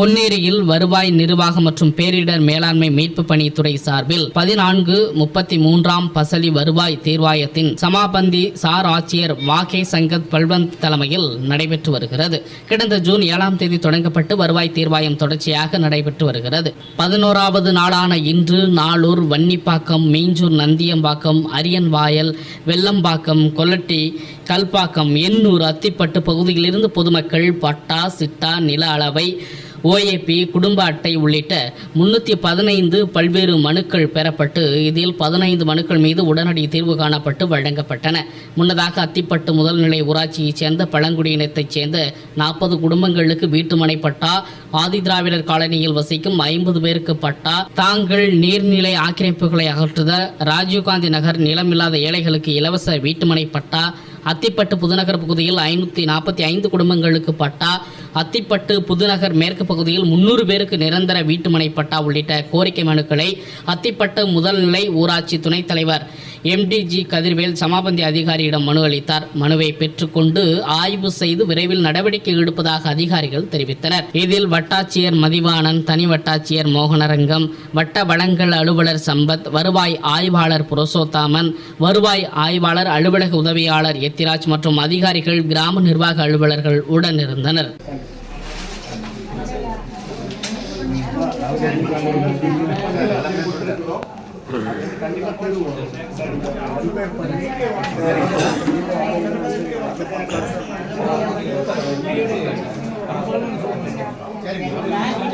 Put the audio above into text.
பொன்னேரியில் வருவாய் நிர்வாகம் மற்றும் பேரிடர் மேலாண்மை மீட்பு பணித்துறை சார்பில் பதினான்கு முப்பத்தி மூன்றாம் பசலி வருவாய் தீர்வாயத்தின் சமாபந்தி சார் ஆட்சியர் வாகே சங்கத் பல்வந்த் தலைமையில் நடைபெற்று வருகிறது. கடந்த ஜூன் ஏழாம் தேதி தொடங்கப்பட்டு வருவாய் தீர்வாயம் தொடர்ச்சியாக நடைபெற்று வருகிறது. பதினோராவது நாளான இன்று நாளூர் வன்னிப்பாக்கம் மீஞ்சூர் நந்தியம்பாக்கம் அரியன்வாயல் வெள்ளம்பாக்கம் கொல்லட்டி கல்பாக்கம் எண்ணூர் அத்திப்பட்டு பகுதியிலிருந்து பொதுமக்கள் பட்டா சிட்டா நில அளவை ஓஏபி குடும்ப அட்டை உள்ளிட்ட முன்னூற்றி பதினைந்து பல்வேறு மனுக்கள் பெறப்பட்டு இதில் பதினைந்து மனுக்கள் மீது உடனடி தீர்வு காணப்பட்டு வழங்கப்பட்டன. முன்னதாக அத்திப்பட்டு முதல்நிலை ஊராட்சியைச் சேர்ந்த பழங்குடியினத்தைச் சேர்ந்த நாற்பது குடும்பங்களுக்கு வீட்டுமனை பட்டா ஆதிதிராவிடர் காலனியில் வசிக்கும் ஐம்பது பேருக்கு பட்டா தாங்கள் நீர்நிலை ஆக்கிரமிப்புகளை அகற்றுத ராஜீவ்காந்தி நகர் நிலமில்லாத ஏழைகளுக்கு இலவச வீட்டுமனை பட்டா அத்திப்பட்டு புதுநகர் பகுதியில் ஐநூற்றி நாற்பத்தி ஐந்து குடும்பங்களுக்கு பட்டா அத்திப்பட்டு புதுநகர் மேற்கு பகுதியில் முன்னூறு பேருக்கு நிரந்தர வீட்டுமனை பட்டா உள்ளிட்ட கோரிக்கை மனுக்களை அத்திப்பட்டு முதல்நிலை ஊராட்சி துணைத் தலைவர் எம்டிஜி கதிர்வேல் சமாபந்தி அதிகாரியிடம் மனு அளித்தார். மனுவை பெற்றுக்கொண்டு ஆய்வு செய்து விரைவில் நடவடிக்கை எடுப்பதாக அதிகாரிகள் தெரிவித்தனர். இதில் வட்டாட்சியர் மதிவாணன் தனி வட்டாட்சியர் மோகனரங்கம் வட்ட வளங்கள் அலுவலர் சம்பத் வருவாய் ஆய்வாளர் புருஷோத்தாமன் வருவாய் ஆய்வாளர் அலுவலக உதவியாளர் எத்திராஜ் மற்றும் அதிகாரிகள் கிராம நிர்வாக அலுவலர்கள் உடனிருந்தனர் சரிங்க